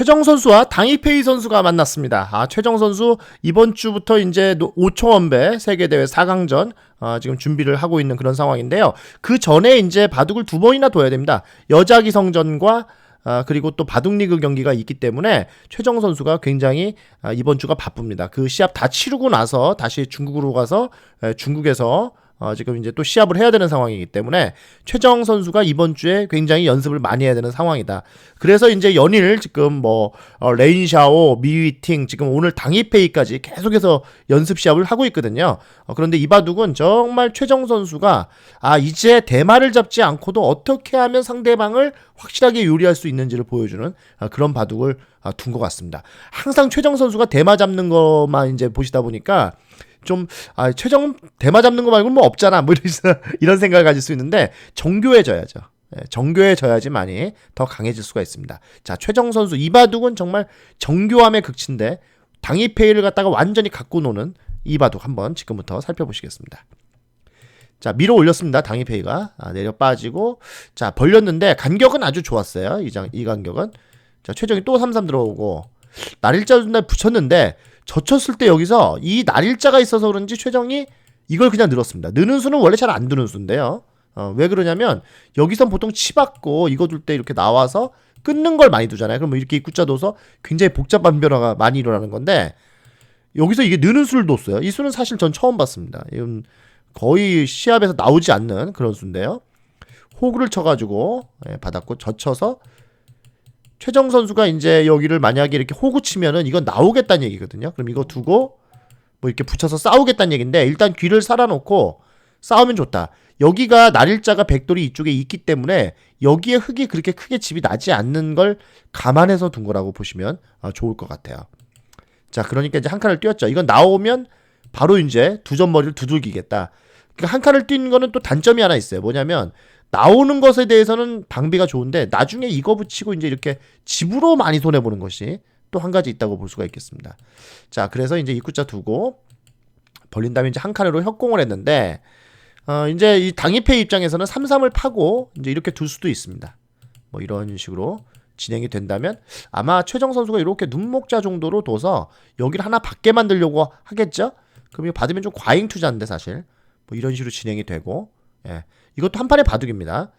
최정 선수와 당이페이 선수가 만났습니다. 아, 최정 선수 이번 주부터 이제 5초 원배 세계 대회 4강전 아, 지금 준비를 하고 있는 그런 상황인데요. 그 전에 이제 바둑을 두 번이나 둬야 됩니다. 여자 기성전과 아, 그리고 또 바둑 리그 경기가 있기 때문에 최정 선수가 굉장히 아, 이번 주가 바쁩니다. 그 시합 다 치르고 나서 다시 중국으로 가서 에, 중국에서 어, 지금 이제 또 시합을 해야 되는 상황이기 때문에 최정 선수가 이번 주에 굉장히 연습을 많이 해야 되는 상황이다. 그래서 이제 연일 지금 뭐 어, 레인샤오, 미위팅 지금 오늘 당이페이까지 계속해서 연습 시합을 하고 있거든요. 어, 그런데 이바둑은 정말 최정 선수가 아 이제 대마를 잡지 않고도 어떻게 하면 상대방을 확실하게 요리할 수 있는지를 보여주는 아, 그런 바둑을 아, 둔것 같습니다. 항상 최정 선수가 대마 잡는 것만 이제 보시다 보니까 좀 아, 최정 대마 잡는 거 말고 뭐 없잖아. 뭐 이런, 생각을 가질 수 있는데 정교해져야죠. 예, 정교해져야지만이 더 강해질 수가 있습니다. 자, 최정 선수 이바둑은 정말 정교함의 극치인데 당이페이를 갖다가 완전히 갖고 노는 이바둑 한번 지금부터 살펴보시겠습니다. 자, 밀어 올렸습니다. 당이페이가 아, 내려 빠지고 자, 벌렸는데 간격은 아주 좋았어요. 이, 장, 이 간격은. 자, 최정이 또3-3 들어오고 날일자 준다 붙였는데 젖혔을 때 여기서 이 날일자가 있어서 그런지 최정이 이걸 그냥 늘었습니다. 느는 수는 원래 잘 안 드는 수인데요. 어, 왜 그러냐면 여기선 보통 치받고 이거 둘 때 이렇게 나와서 끊는 걸 많이 두잖아요. 그럼 이렇게 입구자 둬서 굉장히 복잡한 변화가 많이 일어나는 건데 여기서 이게 느는 수를 뒀어요. 이 수는 사실 전 처음 봤습니다. 이건 거의 시합에서 나오지 않는 그런 수인데요. 호구를 쳐가지고 예, 받았고 젖혀서 최정 선수가 이제 여기를 만약에 이렇게 호구 치면은 이건 나오겠다는 얘기거든요. 그럼 이거 두고 뭐 이렇게 붙여서 싸우겠다는 얘기인데 일단 귀를 살아놓고 싸우면 좋다. 여기가 날일자가 백돌이 이쪽에 있기 때문에 여기에 흙이 그렇게 크게 집이 나지 않는 걸 감안해서 둔 거라고 보시면 아, 좋을 것 같아요. 자, 그러니까 이제 한 칸을 띄웠죠. 이건 나오면 바로 이제 두 점머리를 두들기겠다. 그러니까 한 칸을 뛴 거는 또 단점이 하나 있어요. 뭐냐면 나오는 것에 대해서는 방비가 좋은데 나중에 이거 붙이고 이제 이렇게 집으로 많이 손해 보는 것이 또 한 가지 있다고 볼 수가 있겠습니다. 자, 그래서 이제 입구자 두고 벌린 다음에 이제 한 칸으로 협공을 했는데 어, 이제 이 당입회 입장에서는 3-3을 파고 이제 이렇게 둘 수도 있습니다. 뭐 이런 식으로 진행이 된다면 아마 최정 선수가 이렇게 눈목자 정도로 둬서 여기를 하나 받게 만들려고 하겠죠? 그럼 이거 받으면 좀 과잉 투자인데 사실 뭐 이런 식으로 진행이 되고 예. 이것도 한 판의 바둑입니다.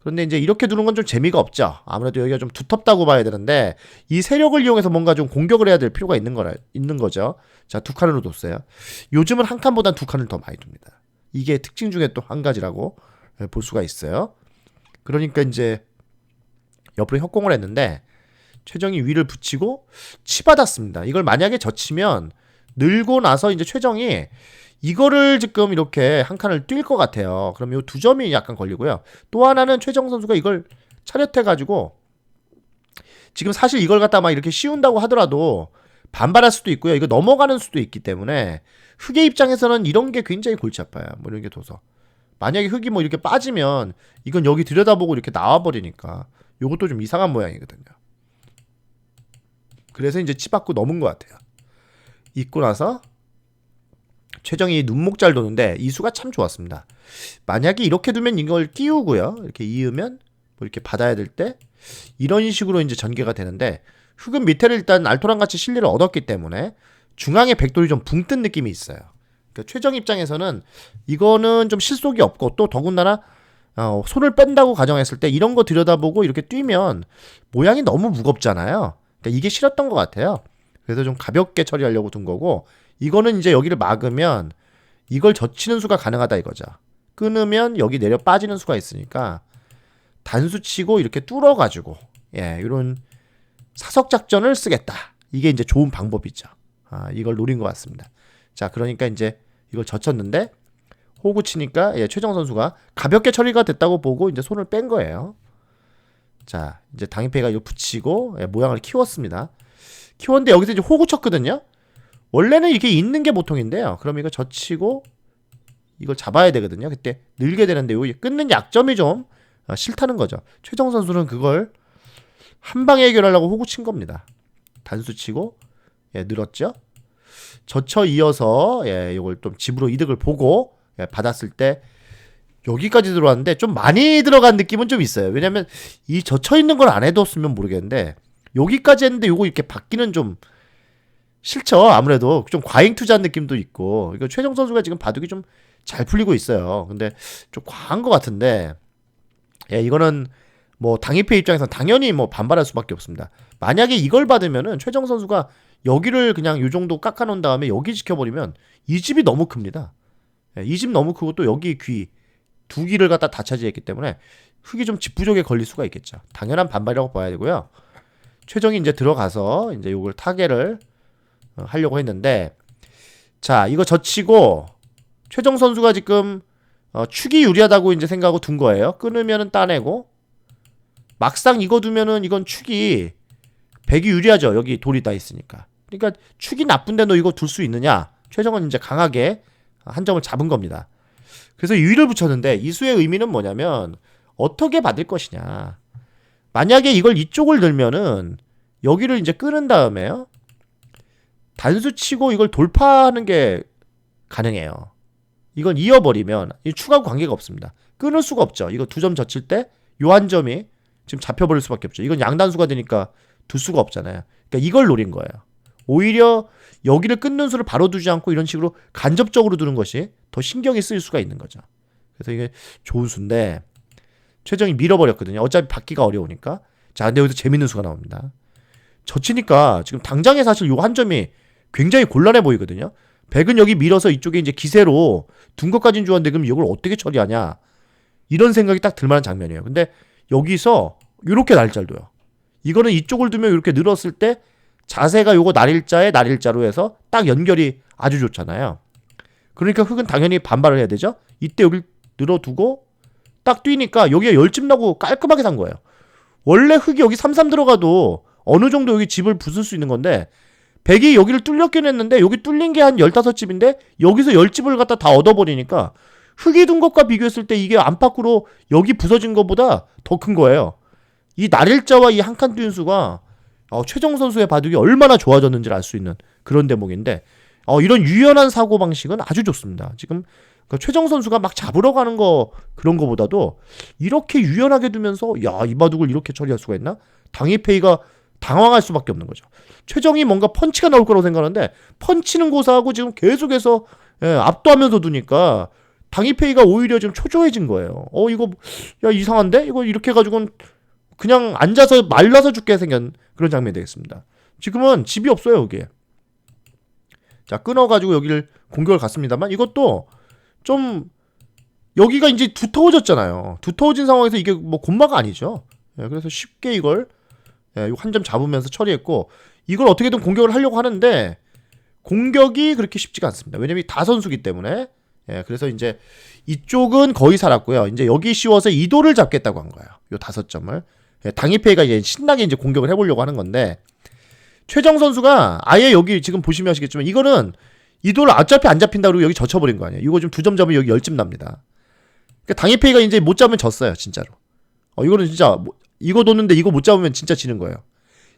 그런데 이제 이렇게 두는 건 좀 재미가 없죠. 아무래도 여기가 좀 두텁다고 봐야 되는데 이 세력을 이용해서 뭔가 좀 공격을 해야 될 필요가 있는 거라 있는 거죠. 자, 두 칸으로 뒀어요. 요즘은 한 칸보단 두 칸을 더 많이 둡니다. 이게 특징 중에 또 한 가지라고 볼 수가 있어요. 그러니까 이제 옆으로 협공을 했는데 최정이 위를 붙이고 치받았습니다. 이걸 만약에 젖히면 늘고 나서 이제 최정이 이거를 지금 이렇게 한 칸을 뛸 것 같아요. 그럼 이 두 점이 약간 걸리고요. 또 하나는 최정 선수가 이걸 차렷해가지고 지금 사실 이걸 갖다 막 이렇게 씌운다고 하더라도 반발할 수도 있고요. 이거 넘어가는 수도 있기 때문에 흑의 입장에서는 이런 게 굉장히 골치 아파요. 뭐 이런 게 둬서. 만약에 흙이 뭐 이렇게 빠지면 이건 여기 들여다보고 이렇게 나와버리니까 요것도 좀 이상한 모양이거든요. 그래서 이제 치받고 넘은 것 같아요. 있고 나서 최정이 눈목 잘 도는데 이 수가 참 좋았습니다. 만약에 이렇게 두면 이걸 띄우고요. 이렇게 이으면 뭐 이렇게 받아야 될 때 이런 식으로 이제 전개가 되는데 흙은 밑에를 일단 알토랑 같이 실리를 얻었기 때문에 중앙에 백돌이 좀 붕 뜬 느낌이 있어요. 그러니까 최정 입장에서는 이거는 좀 실속이 없고 또 더군다나 어, 손을 뺀다고 가정했을 때 이런 거 들여다보고 이렇게 뛰면 모양이 너무 무겁잖아요. 그러니까 이게 싫었던 것 같아요. 그래서 좀 가볍게 처리하려고 둔 거고 이거는 이제 여기를 막으면 이걸 젖히는 수가 가능하다 이거죠. 끊으면 여기 내려 빠지는 수가 있으니까 단수 치고 이렇게 뚫어 가지고 예 이런 사석 작전을 쓰겠다. 이게 이제 좋은 방법이죠. 아 이걸 노린 것 같습니다. 자 그러니까 이제 이걸 젖혔는데 호구 치니까 예, 최정 선수가 가볍게 처리가 됐다고 보고 이제 손을 뺀 거예요. 자 이제 당인패가 이거 붙이고 예, 모양을 키웠습니다. 키웠는데 여기서 이제 호구 쳤거든요. 원래는 이게 있는 게 보통인데요. 그럼 이거 젖히고 이걸 잡아야 되거든요. 그때 늘게 되는데 요 끊는 약점이 좀 어, 싫다는 거죠. 최정 선수는 그걸 한 방에 해결하려고 호구 친 겁니다. 단수 치고 예, 늘었죠. 젖혀 이어서 예, 이걸 좀 집으로 이득을 보고 예, 받았을 때 여기까지 들어왔는데 좀 많이 들어간 느낌은 좀 있어요. 왜냐면 이 젖혀 있는 걸 안 해뒀으면 모르겠는데 여기까지 했는데 요거 이렇게 바뀌는 좀 싫죠. 아무래도 좀 과잉 투자한 느낌도 있고. 이거 최정 선수가 지금 바둑이 좀 잘 풀리고 있어요. 근데 좀 과한 것 같은데, 예, 이거는 뭐 당입회 입장에서 당연히 뭐 반발할 수밖에 없습니다. 만약에 이걸 받으면은 최정 선수가 여기를 그냥 요 정도 깎아 놓은 다음에 여기 지켜버리면 이 집이 너무 큽니다. 예, 이집 너무 크고 또 여기 귀 두 귀를 갖다 다 차지했기 때문에 흙이 좀 집부족에 걸릴 수가 있겠죠. 당연한 반발이라고 봐야 되고요. 최정이 이제 들어가서 이제 요걸 타개를 어, 하려고 했는데 자 이거 젖히고 최정 선수가 지금 어, 축이 유리하다고 이제 생각하고 둔 거예요. 끊으면은 따내고 막상 이거 두면은 이건 축이 백이 유리하죠. 여기 돌이 다 있으니까. 그러니까 축이 나쁜데 너 이거 둘 수 있느냐? 최정은 이제 강하게 한 점을 잡은 겁니다. 그래서 유의를 붙였는데 이 수의 의미는 뭐냐면 어떻게 받을 것이냐. 만약에 이걸 이쪽을 들면은 여기를 이제 끄는 다음에요. 단수 치고 이걸 돌파하는 게 가능해요. 이건 이어버리면 이 추가하고 관계가 없습니다. 끊을 수가 없죠. 이거 두 점 젖힐 때 요 한 점이 지금 잡혀버릴 수밖에 없죠. 이건 양단수가 되니까 둘 수가 없잖아요. 그러니까 이걸 노린 거예요. 오히려 여기를 끊는 수를 바로 두지 않고 이런 식으로 간접적으로 두는 것이 더 신경이 쓰일 수가 있는 거죠. 그래서 이게 좋은 수인데 최정이 밀어버렸거든요. 어차피 받기가 어려우니까. 자, 근데 여기서 재밌는 수가 나옵니다. 젖히니까 지금 당장에 사실 요 한 점이 굉장히 곤란해 보이거든요. 백은 여기 밀어서 이쪽에 이제 기세로 둔 것까지는 좋았는데 그럼 이걸 어떻게 처리하냐. 이런 생각이 딱 들만한 장면이에요. 근데 여기서 이렇게 날짜도요. 이거는 이쪽을 두면 이렇게 늘었을 때 자세가 요거 날일자에 날일자로 해서 딱 연결이 아주 좋잖아요. 그러니까 흙은 당연히 반발을 해야 되죠. 이때 여기 늘어두고 딱 뛰니까 여기가 열집 나고 깔끔하게 산 거예요. 원래 흙이 여기 33 들어가도 어느 정도 여기 집을 부술 수 있는 건데 백이 여기를 뚫렸긴 했는데 여기 뚫린 게한 15집인데 여기서 10집을 갖다 다 얻어버리니까 흙이 둔 것과 비교했을 때 이게 안팎으로 여기 부서진 것보다 더 큰 거예요. 이 날일자와 이 한칸뛴 수가 어, 최정 선수의 바둑이 얼마나 좋아졌는지를 알 수 있는 그런 대목인데 어, 이런 유연한 사고 방식은 아주 좋습니다. 지금 그 최정 선수가 막 잡으러 가는 거 그런 거보다도 이렇게 유연하게 두면서 야 이 바둑을 이렇게 처리할 수가 있나? 당이페이가 당황할 수밖에 없는 거죠. 최정이 뭔가 펀치가 나올 거라고 생각하는데 펀치는 고사하고 지금 계속해서 예, 압도하면서 두니까 당이페이가 오히려 좀 초조해진 거예요. 어 이거 야 이상한데 이거 이렇게 해가지고는 그냥 앉아서 말라서 죽게 생긴 그런 장면이 되겠습니다. 지금은 집이 없어요 여기에. 자 끊어가지고 여기를 공격을 갔습니다만 이것도 좀 여기가 이제 두터워졌잖아요. 두터워진 상황에서 이게 뭐 곤마가 아니죠. 예, 그래서 쉽게 이걸 예, 한 점 잡으면서 처리했고 이걸 어떻게든 공격을 하려고 하는데 공격이 그렇게 쉽지가 않습니다. 왜냐면 다 선수기 때문에 예, 그래서 이제 이쪽은 거의 살았고요. 이제 여기 씌워서 이도를 잡겠다고 한 거예요. 요 다섯 점을 예, 당이페이가 이제 신나게 이제 공격을 해보려고 하는 건데 최정 선수가 아예 여기 지금 보시면 아시겠지만 이거는 이도를 어차피 안 잡힌다 그러고 여기 젖혀버린 거 아니에요. 이거 지금 두점 잡으면 여기 열집 납니다. 그러니까 당이페이가 이제 못 잡으면 졌어요, 진짜로. 어, 이거는 진짜 뭐- 이거 뒀는데 이거 못 잡으면 진짜 지는 거예요.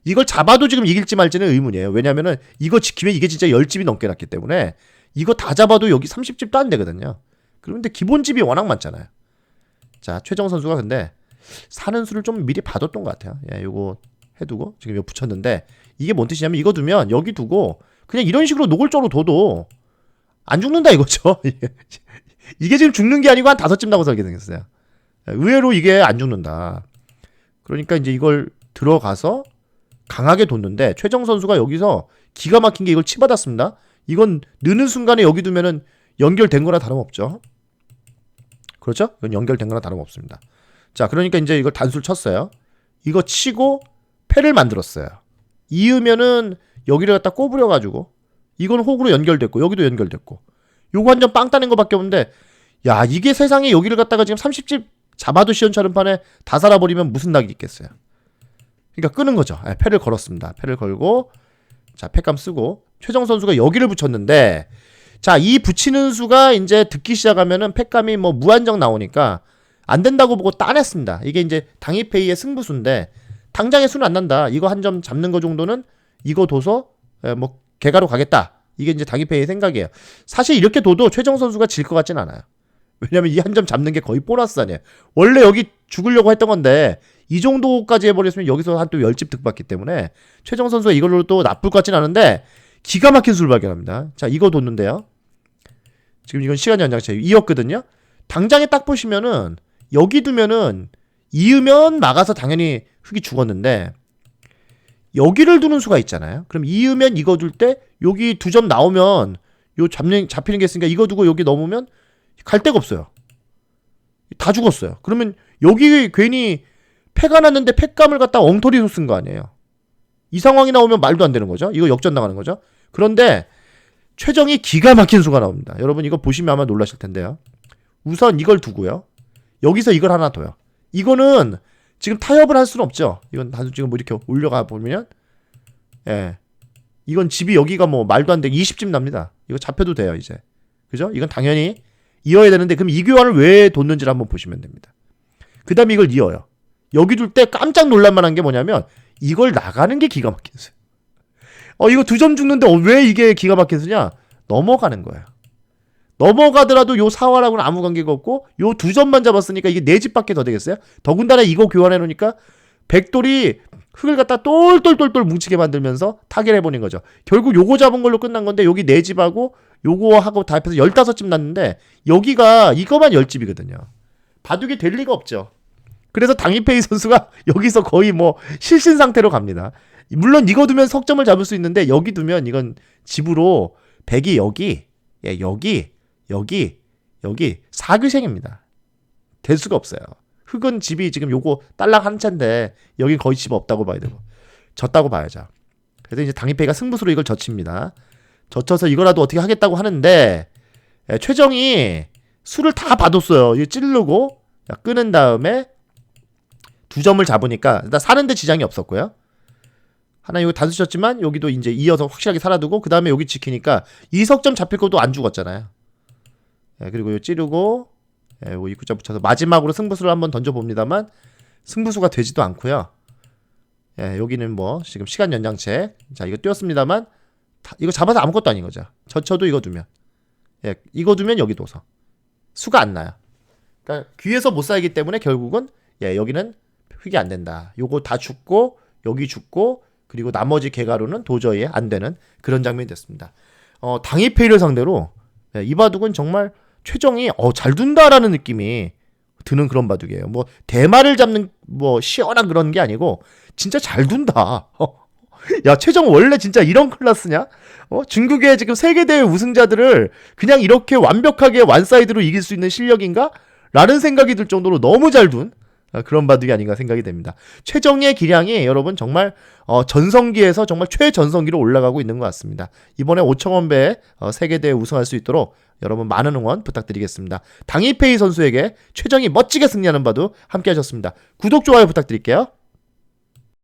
이걸 잡아도 지금 이길지 말지는 의문이에요. 왜냐면은 이거 지키면 이게 진짜 열집이 넘게 났기 때문에 이거 다 잡아도 여기 30집도 안 되거든요. 그런데 기본집이 워낙 많잖아요. 자, 최정 선수가 근데 사는 수를 좀 미리 봐뒀던 것 같아요. 예, 요거 해두고 지금 이거 붙였는데 이게 뭔 뜻이냐면 이거 두면 여기 두고 그냥 이런 식으로 노골적으로 둬도 안 죽는다 이거죠. 이게 지금 죽는 게 아니고 한 다섯 집 나고 살게 생겼어요. 의외로 이게 안 죽는다. 그러니까 이제 이걸 들어가서 강하게 뒀는데 최정 선수가 여기서 기가 막힌 게 이걸 치받았습니다. 이건 느는 순간에 여기 두면은 연결된 거나 다름없죠. 그렇죠? 이건 연결된 거나 다름없습니다. 자, 그러니까 이제 이걸 단수를 쳤어요. 이거 치고 패를 만들었어요. 이으면은 여기를 갖다 꼬부려 가지고 이건 호구로 연결됐고 여기도 연결됐고 요거 한 점 빵 따낸 거밖에 없는데 야 이게 세상에 여기를 갖다가 지금 30집 잡아도 시원찮은 판에 다 살아버리면 무슨 낙이 있겠어요. 그러니까 끄는 거죠. 예, 패를 걸었습니다. 패를 걸고 자 패감 쓰고 최정 선수가 여기를 붙였는데 자 이 붙이는 수가 이제 듣기 시작하면은 패감이 뭐 무한정 나오니까 안 된다고 보고 따냈습니다. 이게 이제 당이페이의 승부수인데 당장의 수는 안 난다. 이거 한 점 잡는 거 정도는 이거 둬서 예, 뭐 개가로 가겠다. 이게 이제 당이페이의 생각이에요. 사실 이렇게 둬도 최정 선수가 질 것 같진 않아요. 왜냐면 이 한 점 잡는 게 거의 보너스 아니에요. 원래 여기 죽으려고 했던 건데 이 정도까지 해버렸으면 여기서 한또 10집 득받기 때문에 최정 선수가 이걸로 또 나쁠 것 같진 않은데 기가 막힌 수를 발견합니다. 자, 이거 뒀는데요. 지금 이건 시간 연장체 이었거든요. 당장에 딱 보시면은 여기 두면은 이으면 막아서 당연히 흙이 죽었는데 여기를 두는 수가 있잖아요. 그럼 이으면 이거 둘 때 여기 두 점 나오면 요 잡는 잡히는 게 있으니까 이거 두고 여기 넘으면 갈 데가 없어요. 다 죽었어요. 그러면 여기 괜히 패가 났는데 패감을 갖다 엉터리로 쓴 거 아니에요. 이 상황이 나오면 말도 안 되는 거죠. 이거 역전 나가는 거죠. 그런데 최정이 기가 막힌 수가 나옵니다. 여러분 이거 보시면 아마 놀라실 텐데요. 우선 이걸 두고요. 여기서 이걸 하나 둬요. 이거는 지금 타협을 할 수는 없죠. 이건 단순 지금 뭐 이렇게 올려가 보면 예. 이건 집이 여기가 뭐 말도 안 되게 20집 납니다. 이거 잡혀도 돼요, 이제. 그죠? 이건 당연히 이어야 되는데 그럼 이 교환을 왜 뒀는지를 한번 보시면 됩니다. 그다음에 이걸 이어요. 여기 둘 때 깜짝 놀랄 만한 게 뭐냐면 이걸 나가는 게 기가 막힌 수요. 어 이거 두 점 죽는데 어, 왜 이게 기가 막힌 수냐? 넘어가는 거예요. 넘어가더라도 요 사활하고는 아무 관계가 없고 요 두 점만 잡았으니까 이게 네 집밖에 더 되겠어요? 더군다나 이거 교환해 놓으니까 백돌이 흙을 갖다 똘똘똘똘 뭉치게 만들면서 타결해 버린 거죠. 결국 요거 잡은 걸로 끝난 건데 여기 네 집하고 요거 하고 다 합해서 15집 났는데 여기가 이거만 10집이거든요. 바둑이 될 리가 없죠. 그래서 당이페이 선수가 여기서 거의 뭐 실신 상태로 갑니다. 물론 이거 두면 석점을 잡을 수 있는데 여기 두면 이건 집으로 백이 여기 예, 여기 여기 여기 사규생입니다. 될 수가 없어요. 흙은 집이 지금 요거 딸랑 한 차인데 여기 거의 집 없다고 봐야 되고 졌다고 봐야죠. 그래서 이제 당이페이가 승부수로 이걸 젖힙니다. 젖혀서 이거라도 어떻게 하겠다고 하는데 예, 최정이 술을 다 받았어요. 이거 찌르고 자, 끄는 다음에 두 점을 잡으니까 일단 사는데 지장이 없었고요. 하나 이거 단수 쳤지만 여기도 이제 이어서 확실하게 살아두고 그 다음에 여기 지키니까 이석점 잡힐 것도 안 죽었잖아요. 예, 그리고 요 찌르고 예, 요 입구자 붙여서 마지막으로 승부수를 한번 던져봅니다만 승부수가 되지도 않고요. 예, 여기는 뭐 지금 시간 연장체 자 이거 띄웠습니다만 다- 이거 잡아서 아무것도 아닌 거죠. 저쳐도 이거 두면 예, 이거 두면 여기 둬서 수가 안 나요. 그러니까 귀에서 못 살기 때문에 결국은 예, 여기는 획이 안 된다. 요거 다 죽고 여기 죽고 그리고 나머지 개가루는 도저히 안 되는 그런 장면이 됐습니다. 어, 당이페이를 상대로 예, 이 바둑은 정말 최정이 어, 잘 둔다라는 느낌이 드는 그런 바둑이에요. 뭐 대마를 잡는 뭐 시원한 그런 게 아니고 진짜 잘 둔다. 야 최정 원래 진짜 이런 클래스냐? 어? 중국의 지금 세계 대회 우승자들을 그냥 이렇게 완벽하게 완사이드로 이길 수 있는 실력인가? 라는 생각이 들 정도로 너무 잘둔 아, 그런 바둑이 아닌가 생각이 됩니다. 최정의 기량이 여러분 정말 어, 전성기에서 정말 최전성기로 올라가고 있는 것 같습니다. 이번에 5천원 배 어, 세계 대회 우승할 수 있도록 여러분 많은 응원 부탁드리겠습니다. 당이페이 선수에게 최정이 멋지게 승리하는 바둑 함께 하셨습니다. 구독, 좋아요 부탁드릴게요.